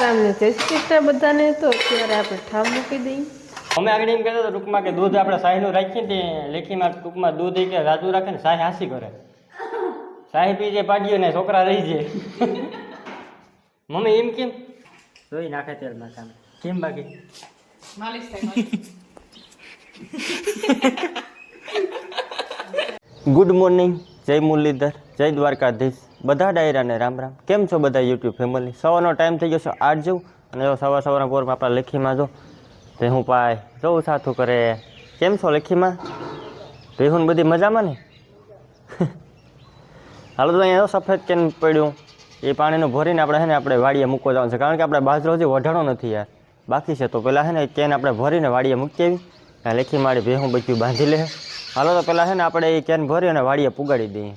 સીતારામને જય શ્રી કૃષ્ણ બધાને તો અત્યારે આપણે ઠામ મૂકી દઈએ. અમે આગળ એમ કહેતા હતા ટૂંકમાં કે દૂધ આપણે શાહીનું રાખીએ ને તે લેખીમાં ટૂંકમાં દૂધ એ કે રાજુ રાખે ને શાહી હાસી કરે. શાહી પી જાય પાડીએ ને છોકરા રહી જાય. મમ્મી એમ કેમ? જોઈ નાખે તેલ માથામાં કેમ બાકી? ગુડ મોર્નિંગ જય મુરલીધર જય દ્વારકાધીશ. બધા ડાયરાને રામ રામ. કેમ છો બધા યુટ્યુબ ફેમિલી સવારનો ટાઈમ થઈ ગયો છે આઠ જેવું? અને જો સવાર સવારના પોરમાં આપણા લેખીમાં જો ભેહું પાય જવું સાથું કરે. કેમ છો લેખીમાં? ભેહું બધી મજામાં ને? હાલો તો અહીંયા સફેદ કેન પડ્યું. એ પાણીનું ભરીને આપણે છે ને આપણે વાડીએ મૂકવા જવાનું છે. કારણ કે આપણે બાજરો હજી વઢાણો નથી યાર. બાકી છે તો પહેલાં છે ને કેન આપણે ભરીને વાડીએ મૂકી આવી. લેખી મારી ભેહું બચ્યું બાંધી લે. હાલો તો પહેલાં છે ને આપણે એ કેન ભરી અને વાડીએ પુગાડી દઈએ.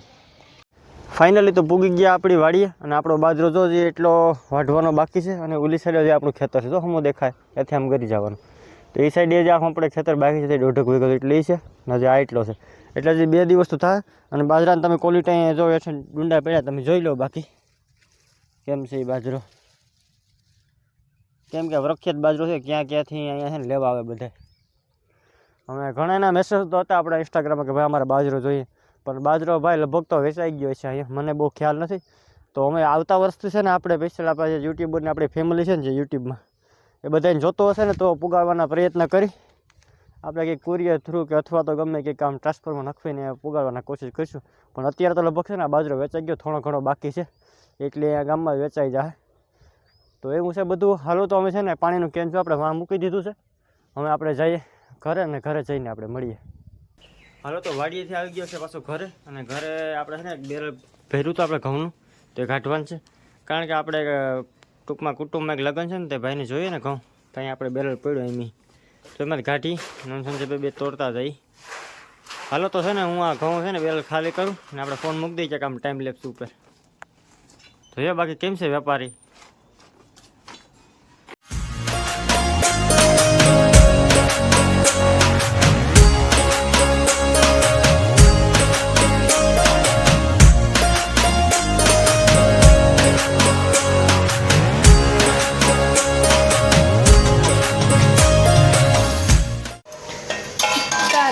ફાઇનલી તો પૂગી ગયા આપણી વાડીએ અને આપણો બાજરો જો જે એટલો વાઢવાનો બાકી છે અને ઓલી સાઈડે જે આપણું ખેતર છે. તો હમું દેખાય એથી આમ કરી જવાનું. તો એ સાઈડે જે આખું આપણે ખેતર બાકી છે તે દોઢક વીઘો એટલે એ છે અને જે આ એટલો છે. એટલે જે બે દિવસ તો થાય અને બાજરાને તમે ક્વોલિટી જો હેઠળ ડુંડા પડ્યા, તમે જોઈ લો બાકી. કેમ છે એ બાજરો? કેમ કે પ્રખ્યાત બાજરો છે, ક્યાં ક્યાંથી અહીંયા છે ને લેવા આવે બધા અમે ઘણાના મેસેજ તો હતા આપણા ઇન્સ્ટાગ્રામમાં કે ભાઈ અમારે બાજરો જોઈએ. પણ બાજરો ભાઈ લગભગ તો વેચાઈ ગયો છે અહીંયા. મને બહુ ખ્યાલ નથી. તો અમે આવતા વર્ષથી છે ને આપણે સ્પેશિયલ આપણા જે યુટ્યુબરની આપણી ફેમિલી છે ને જે યુટ્યુબમાં એ બધાને જોતો હશે ને તો પુગાડવાના પ્રયત્ન કરી. આપણે કંઈક કુરિયર થ્રુ કે અથવા તો ગમે કંઈક આમ ટ્રાન્સફરમાં નાખવીને પુગાડવાના કોશિશ કરીશું. પણ અત્યારે તો લગભગ છે ને આ બાજરો વેચાઈ ગયો, થોડો ઘણો બાકી છે. એટલે અહીંયા ગામમાં વેચાઈ જાય. તો એવું છે બધું. હાલો તો અમે છે ને પાણીનું કેન જો આપણે વાં મૂકી દીધું છે. હવે આપણે જઈએ ઘરે ને ઘરે જઈને આપણે મળીએ. હાલો તો વાડીએથી આવી ગયો છે પાછો ઘરે. અને ઘરે આપણે છે ને બેરલ ભર્યું તો આપણે ઘઉંનું. તે કાઢવાનું છે. કારણ કે આપણે ટૂંકમાં કુટુંબમાં એક લગ્ન છે ને, તે ભાઈને જોઈએ ને ઘઉં. તો અહીંયા આપણે બેરલ પડ્યો એમની. તો એમાં કાઢી નોન બે તોડતા જઈ હાલો તો છે ને, હું આ ઘઉં છે ને બેરલ ખાલી કરું અને આપણે ફોન મૂકી દઈએ કે આમ ટાઈમ લેપ્સ ઉપર. જોઈએ બાકી કેમ છે વેપારી?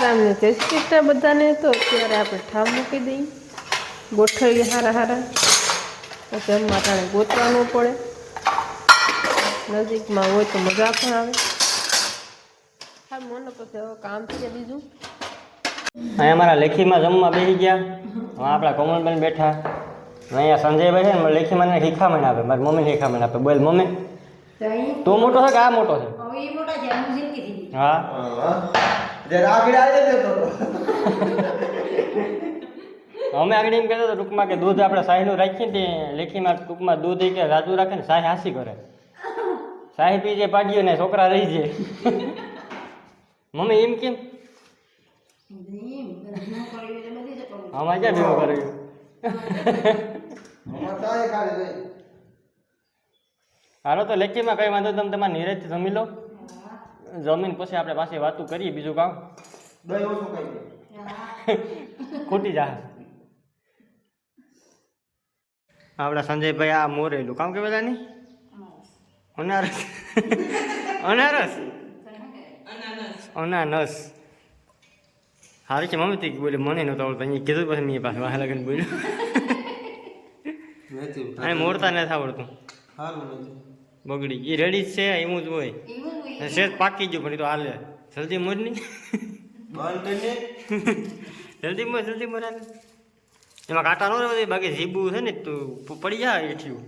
સીતારામને જય શ્રી કૃષ્ણ બધાને તો અત્યારે આપણે ઠામ મૂકી દઈએ. ગોઠવીએ હારા હારા. પછી જમવા ટાણે ગોતવાનું પડે. નજીકમાં હોય તો મજા પણ આવે. હા મને પછી હવે કામ છે બીજું. અહીંયા અમારા લેખીમાં જમવા બેસી ગયા. હવે આપણા કોમલબેન બેઠા. અને અહીંયા સંજયભાઈ છે ને મારા લેખીમાં ને શીખામણ આપે. મારી મમ્મીને શીખામણ આપે. બોલ મમ્મી. તું મોટો છે કે આ મોટો છે? હા. અમે આગળ એમ કહેતા હતા ટૂંકમાં કે દૂધ આપણે સાહીનું રાખીએ ને લેખીમાં ટૂંકમાં દૂધ એ કે રાજુ રાખે ને સાહી હાસી કરે. સાહી પી જે પાડ્યો ને છોકરા રહી જાય. મમ્મી એમ કેમ? અમારે ક્યાં ભેગો કર્યું? હાલો તો લેખીમાં કઈ વાંધો તમે તમારે નીરજથી જમી લો. જમીન પછી આપણે પાસે વાતું કરીએ બીજું કામ? ખૂટી જા આપણા સંજયભાઈ આ મોરેલું. કામ કે બધા નહીં અનારસ. અનારસ? અનાનસ. હારી છે મમ્મી તી બોલે મને નતો આવડતો. અહીંયા કીધું પછી મેં પાસે વાહ લગન બોલ્યું. અહીં મોરતા નથી આવડતું. બગડી એ રેડી જ છે એવું જ હોય. શેજ પાકી ગયું પણ તો હાલે. જલ્દી મોર નહીં જલ્દી મોર જલ્દી મોર હાલે. એમાં કાંટા ન રહે બાકી જીબુ છે ને તું પડી જાય એઠ્યું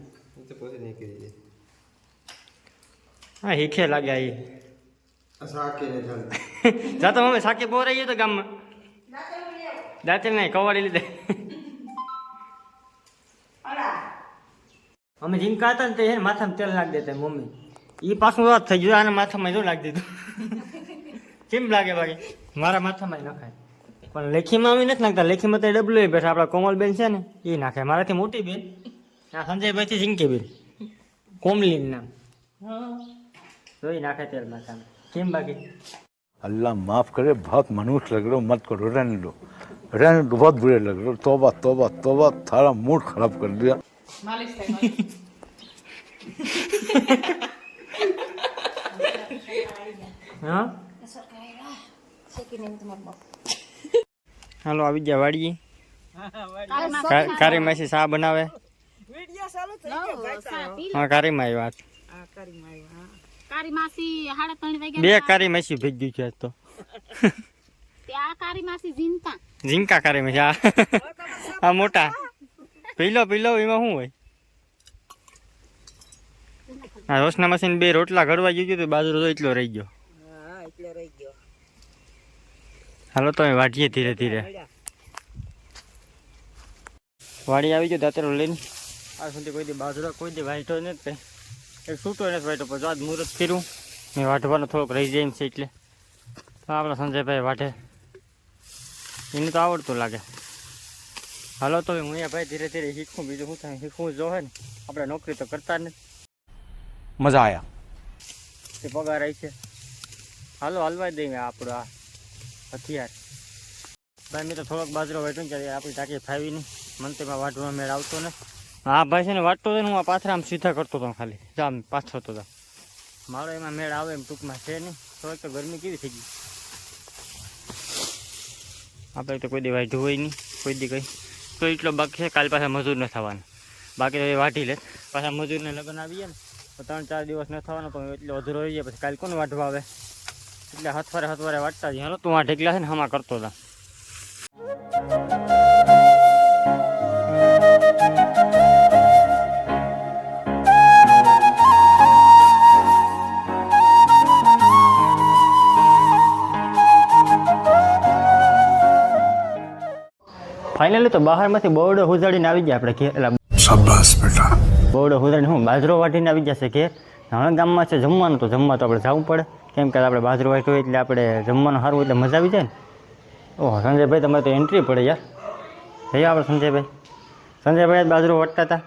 હા હીખે લાગ્યા એ જાતો અમે સાકે બોર આવીએ તો ગામમાં. દાંતે નહીં કવાડી લીધે. અમે જીંકા હતા ને તે હે માથામાં તેલ નાખી દેતા મમ્મી. એ પાછું વાત થઈ ગયું, આને માથામાં જો નાખી દીધું. કેમ લાગે બાકી મારા માથામાં નખાય. પણ લેખીમાં અમે નથી નાખતા, લેખીમાં તો ડબલું બેઠા, આપણા કોમલબેન છે ને એ નાખે. મારાથી મોટી બેન, આ સંજયભાઈથી ઝીંકી બેન. કોમલીન નામ. જોઈ નાખે તેલ માથામાં. કેમ બાકી? अल्लाह माफ करे बहुत मनुष्य लग रहे हो मत करो रहने दो रहने दो बहुत बुरे लग रहे हो तोबा तोबा तोबा थारा मूड खराब कर दिया હા હાલો આવી ગયા વાડીએ કા- કારી માસી શા બનાવે હા કારી માં વાત કારી માસી હાડા ત્રણ વાગ્યા બે કારી માસી ભેગી છે તો. ત્યાં કારી માસી જીનતા. ઝીંકા કારી માસી આ આ મોટા. પીલો પીલો એમાં શું હોય? આ રોશના મશીન બે રોટલા ઘડવા ગયું તો બાજરો તો એટલો રહી ગયો. હાલો તો અમે વાટીએ ધીરે ધીરે. વાડી આવી ગયો દાતરો લઈને. આ સુધી કોઈ દી બાજરો કોઈ દી વાંચ્યો નથી. એક છૂટો નથી વાટો પછી આજ મુહૂર્ત કર્યું ને વાઢવાનો થોડોક રહી જાય એમ છે એટલે. આપણા સંજયભાઈ વાઢે. એને તો આવડતું લાગે. હાલો તો હું અહીંયા ભાઈ ધીરે ધીરે શીખું બીજું શું થાય શીખવું જો હોય ને. આપણે નોકરી તો કરતા નથી. મજા આવ્યા એ પગાર આવી છે. હાલો હલવાઈ દઈએ આપણું આ હથિયાર. ભાઈ મેં તો થોડોક બાજરો વાટ્યો ને ત્યારે આપણી ટાંકી ફાવી નહીં. મંત્રીમાં વાઢવા મેળ આવતો નથી. હા, ભાઈ છે ને, વાટતો હતો ને હું આ પાથરા આમ સીધા કરતો હતો ખાલી. જા, આમ પાછો હતો જા. મારો એમાં મેળ આવે એમ ટૂંકમાં છે નહીં. થોડીક તો ગરમી કેવી થઈ ગઈ. આપણે તો કોઈ દી વાઢ્યું હોય નહીં. કોઈ દી કંઈ. તો એટલો બાકી છે કાલ પાછા મજૂર ન થવાના. બાકી તો એ વાઢી લે. પાછા મજૂરને લગ્ન આવી જાય ને, તો ત્રણ ચાર દિવસ ન થવાનો તો એટલે અધૂરો રહી જાય. પછી કાલ કોને વાઢવા આવે? એટલે હથવારે હથવારે વાટતા જ. હાલો, તું આ ઢેકલા છે ને હમા કરતો હતા ફાઇનલી તો બહારમાંથી બોર્ડો હુજાડીને આવી ગયા આપણે ઘેર શાબાશ બેટા. બોર્ડો હુજાડીને હું બાજરો વાટીને આવી જશે ઘેર હવે ગામમાં છે જમવાનું તો જમવા તો આપણે જવું પડે. કેમ કે આપણે બાજરો વાટ્યો એટલે આપણે જમવાનું સારું એટલે મજા આવી જાય ને. ઓહ સંજયભાઈ તમારે તો એન્ટ્રી પડે યાર. થઈ આપણે સંજયભાઈ? સંજયભાઈ બાજરો વાટતા હતા.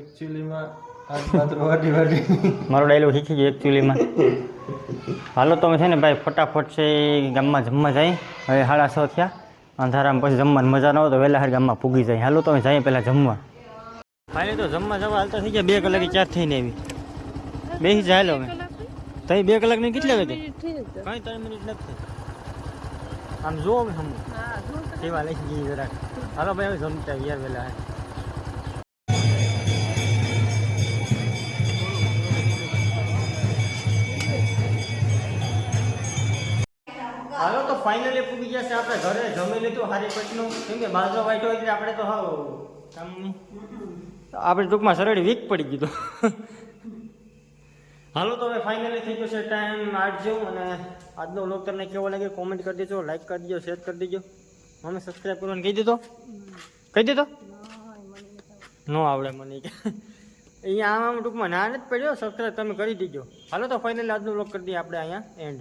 એકચ્યુઅલીમાં મારો ડાયલોગ શીખી ગયો એકચ્યુઅલીમાં હાલો તમે છે ને ભાઈ ફટાફટ છે ગામમાં જમવા જાય. હવે સાડા છ થયા. અંધારામાં પછી જમવાની મજા ન હોય તો વહેલા ગામમાં પૂગી જાય. હાલો તો અમે જઈએ પહેલાં જમવા. ફાઇનલી તો જમવા જવા હાલતા થઈ ગયા. બે કલાકે ચાર થઈને આવી. બે જાય હાલો અમે તઈ બે કલાકની કેટલા વાગે કઈ ત્રણ મિનિટ નથી આમ જુઓ અમે હમ કેવા લઈ જઈએ જરાક. હાલો ભાઈ હવે જમતા યાર વહેલા ફાઇનલી પૂગી જશે આપણે ઘરે. જમી લીધું, હારી પચનું કેમ કે બાજરો વાઈટો એટલે આપણે તો હાવ આપણે ટૂંકમાં સરળ વીક પડી ગયું હાલો તો હવે ફાઇનલી થઈ ગયો છે ટાઈમ આઠ જેવું અને આજનો વ્લોગ તમને કેવો લાગે કોમેન્ટ કરી દેજો લાઈક કરી દેજો શેર કરી દેજો. મને સબસ્ક્રાઈબ કરવાનું કહી દીધો? કહી દીધો? નો આવડે મને અહીંયા આમ ટૂંકમાં ના જ પડ્યો સબસ્ક્રાઈબ તમે કરી દીજો. હાલો તો ફાઇનલી આજનો વ્લોગ કરી દઈએ આપણે અહીંયા એન્ડ